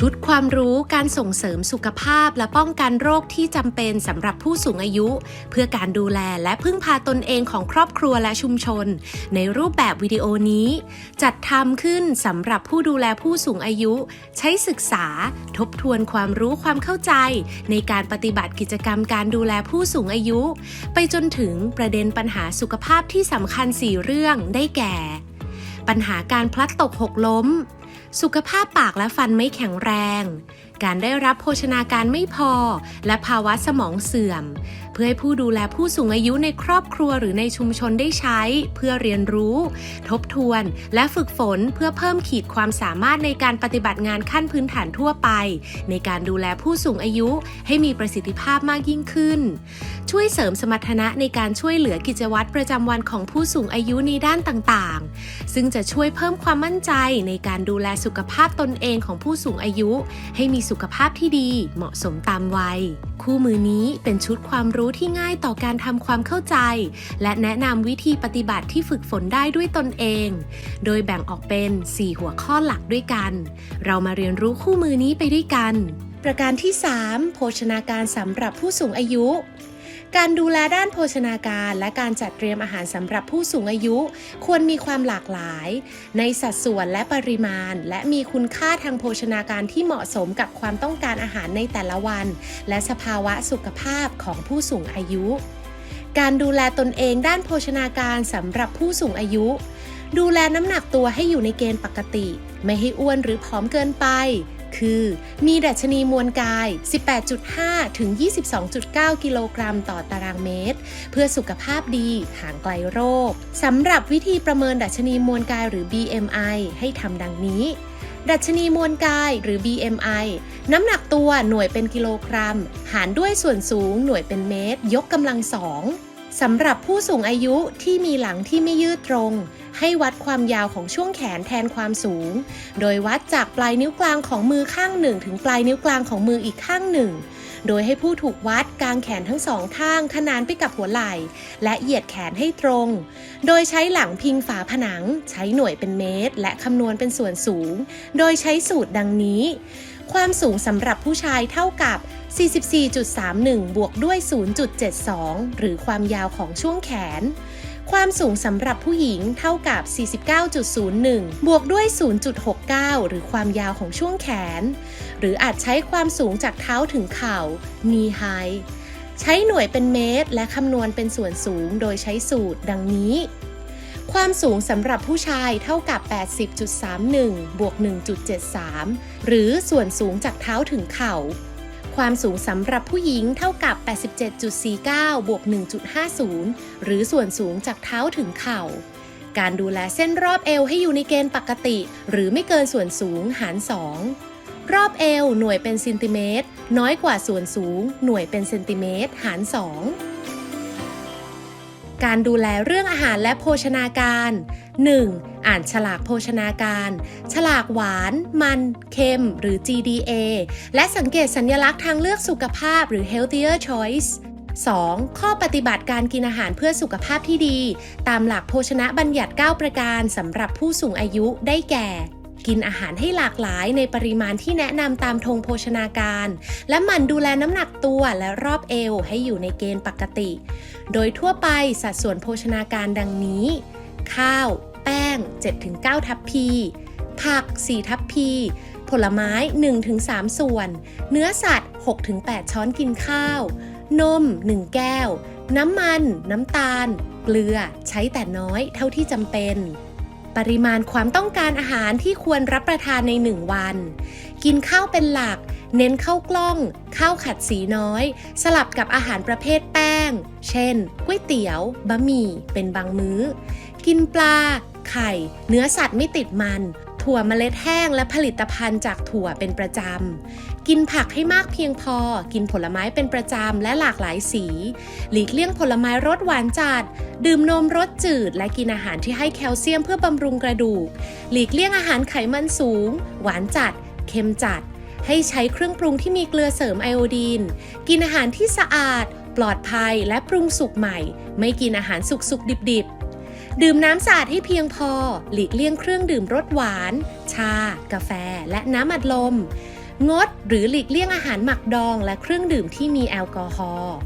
ชุดความรู้การส่งเสริมสุขภาพและป้องกันโรคที่จำเป็นสำหรับผู้สูงอายุ เพื่อการดูแลและพึ่งพาตนเองของครอบครัวและชุมชน ในรูปแบบวิดีโอนี้ จัดทำขึ้นสำหรับผู้ดูแลผู้สูงอายุ ใช้ศึกษา ทบทวนความรู้ความเข้าใจ ในการปฏิบัติกิจกรรมการดูแลผู้สูงอายุ ไปจนถึงประเด็นปัญหาสุขภาพที่สำคัญ 4 เรื่องได้แก่ ปัญหาการพลัดตกหกล้ม สุขภาพปากและฟันไม่แข็งแรง การได้รับโภชนาการไม่พอ และภาวะสมองเสื่อม เพื่อให้ผู้ดูแลผู้สูงอายุในครอบครัวหรือในชุมชนได้ใช้ เพื่อเรียนรู้ ทบทวน และฝึกฝนเพื่อเพิ่มขีดความสามารถในการปฏิบัติงานขั้นพื้นฐานทั่วไป ในการดูแลผู้สูงอายุให้มีประสิทธิภาพมากยิ่งขึ้น ช่วยเสริมสมรรถนะในการช่วยเหลือกิจวัตรประจำวันของผู้สูงอายุในด้านต่างๆ ซึ่งจะช่วยเพิ่มความมั่นใจในการดูแลสุขภาพตนเองของผู้สูงอายุ ให้มีสุขภาพที่ดีเหมาะสมตามวัย คู่มือนี้เป็นชุดความรู้ที่ง่ายต่อการทำความเข้าใจ และแนะนำวิธีปฏิบัติที่ฝึกฝนได้ด้วยตนเอง โดยแบ่งออกเป็น 4 หัวข้อหลักด้วยกัน เรามาเรียนรู้คู่มือนี้ไปด้วยกัน ประการที่ 3 โภชนาการสำหรับผู้สูงอายุ การดูแลด้านโภชนาการ และการจัดเตรียมอาหารสำหรับผู้สูงอายุ ควรมีความหลากหลาย ในสัดส่วนและปริมาณ และมีคุณค่าทางโภชนาการที่เหมาะสมกับความต้องการอาหารในแต่ละวัน และสภาวะสุขภาพของผู้สูงอายุ การดูแลตนเองด้านโภชนาการสำหรับผู้สูงอายุ ดูแลน้ำหนักตัวให้อยู่ในเกณฑ์ปกติ ไม่ให้อ้วนหรือผอมเกินไป คือ มีดัชนีมวลกาย 18.5 ถึง 22.9 กิโลกรัมต่อตารางเมตร เพื่อสุขภาพดีห่างไกลโรคสำหรับวิธีประเมินดัชนีมวลกายหรือ BMI ให้ทำดังนี้ดัชนีมวลกายหรือ BMI น้ำหนักตัวหน่วยเป็นกิโลกรัม หารด้วยส่วนสูงหน่วยเป็นเมตร ยกกำลังสอง สำหรับผู้สูงอายุที่มีหลังที่ไม่ยืดตรง ให้วัดความยาวของช่วงแขนแทนความสูง โดยวัดจากปลายนิ้วกลางของมือข้างหนึ่ง ถึงปลายนิ้วกลางของมืออีกข้างหนึ่ง โดยให้ผู้ถูกวัดกางแขนทั้งสองข้างขนานไปกับหัวไหล่ และเหยียดแขนให้ตรง โดยใช้หลังพิงฝาผนัง ใช้หน่วยเป็นเมตร และคำนวณเป็นส่วนสูง โดยใช้สูตรดังนี้ ความสูงสำหรับผู้ชายเท่ากับ 44.31 บวกด้วย 0.72 หรือความยาวของช่วงแขน ความสูงสำหรับผู้หญิงเท่ากับ 49.01 บวกด้วย 0.69 หรือความยาวของช่วงแขน หรืออาจใช้ความสูงจากเท้าถึงเข่า knee high ใช้หน่วยเป็นเมตร และคำนวณเป็นส่วนสูงโดยใช้สูตรดังนี้ ความสูงสำหรับผู้ชายเท่ากับ 80.31 บวก 1.73 หรือส่วนสูงจากเท้าถึงเข่า ความสูงสำหรับผู้หญิงเท่ากับ 87.49 บวก 1.50 หรือส่วนสูงจากเท้าถึงเข่า การดูแลเส้นรอบเอวให้อยู่ในเกณฑ์ปกติ หรือไม่เกินส่วนสูงหาร 2 รอบเอวหน่วยเป็นเซนติเมตร น้อยกว่าส่วนสูง หน่วยเป็นเซนติเมตร หาร 2 การดูแลเรื่องอาหารและโภชนาการ 1. อ่านฉลากโภชนาการ ฉลากหวาน มัน เค็ม หรือ GDA และสังเกตสัญลักษณ์ทางเลือกสุขภาพหรือ healthier choice 2. ข้อปฏิบัติการกินอาหารเพื่อสุขภาพที่ดี ตามหลักโภชนะบัญญัติ 9 ประการสำหรับผู้สูงอายุได้แก่ กินอาหารให้หลากหลายในปริมาณที่แนะนำตามธงโภชนาการ และหมั่นดูแลน้ำหนักตัวและรอบเอวให้อยู่ในเกณฑ์ปกติ โดยทั่วไปสัดส่วนโภชนาการดังนี้ ข้าว แป้ง 7-9 ทัพพี ผัก 4 ทัพพี ผลไม้ 1-3 ส่วน เนื้อสัตว์ 6-8 ช้อนกินข้าว นม 1 แก้ว น้ำมัน น้ำตาล เกลือ ใช้แต่น้อยเท่าที่จำเป็น ปริมาณความต้องการอาหารที่ควรรับประทานใน 1 วัน กินข้าวเป็นหลัก เน้นข้าวกล้อง ข้าวขัดสีน้อย สลับกับอาหารประเภทแป้ง เช่นก๋วยเตี๋ยว บะหมี่ เป็นบางมื้อ กินปลา ไข่ เนื้อสัตว์ไม่ติดมัน ถั่วเมล็ดแห้งและผลิตภัณฑ์จากถั่วเป็นประจำ กินผักให้มากเพียงพอ กินผลไม้เป็นประจำและหลากหลายสี หลีกเลี่ยงผลไม้รสหวานจัด ดื่มนมรสจืด และกินอาหารที่ให้แคลเซียมเพื่อบำรุงกระดูก หลีกเลี่ยงอาหารไขมันสูง หวานจัด เค็มจัด ให้ใช้เครื่องปรุงที่มีเกลือเสริมไอโอดีน กินอาหารที่สะอาด ปลอดภัยและปรุงสุกใหม่ ไม่กินอาหารสุกๆดิบๆ ดื่มน้ำสะอาดให้เพียงพอ หลีกเลี่ยงเครื่องดื่มรสหวาน ชา กาแฟ และน้ำอัดลม งดหรือหลีกเลี่ยงอาหารหมักดองและเครื่องดื่มที่มีแอลกอฮอล์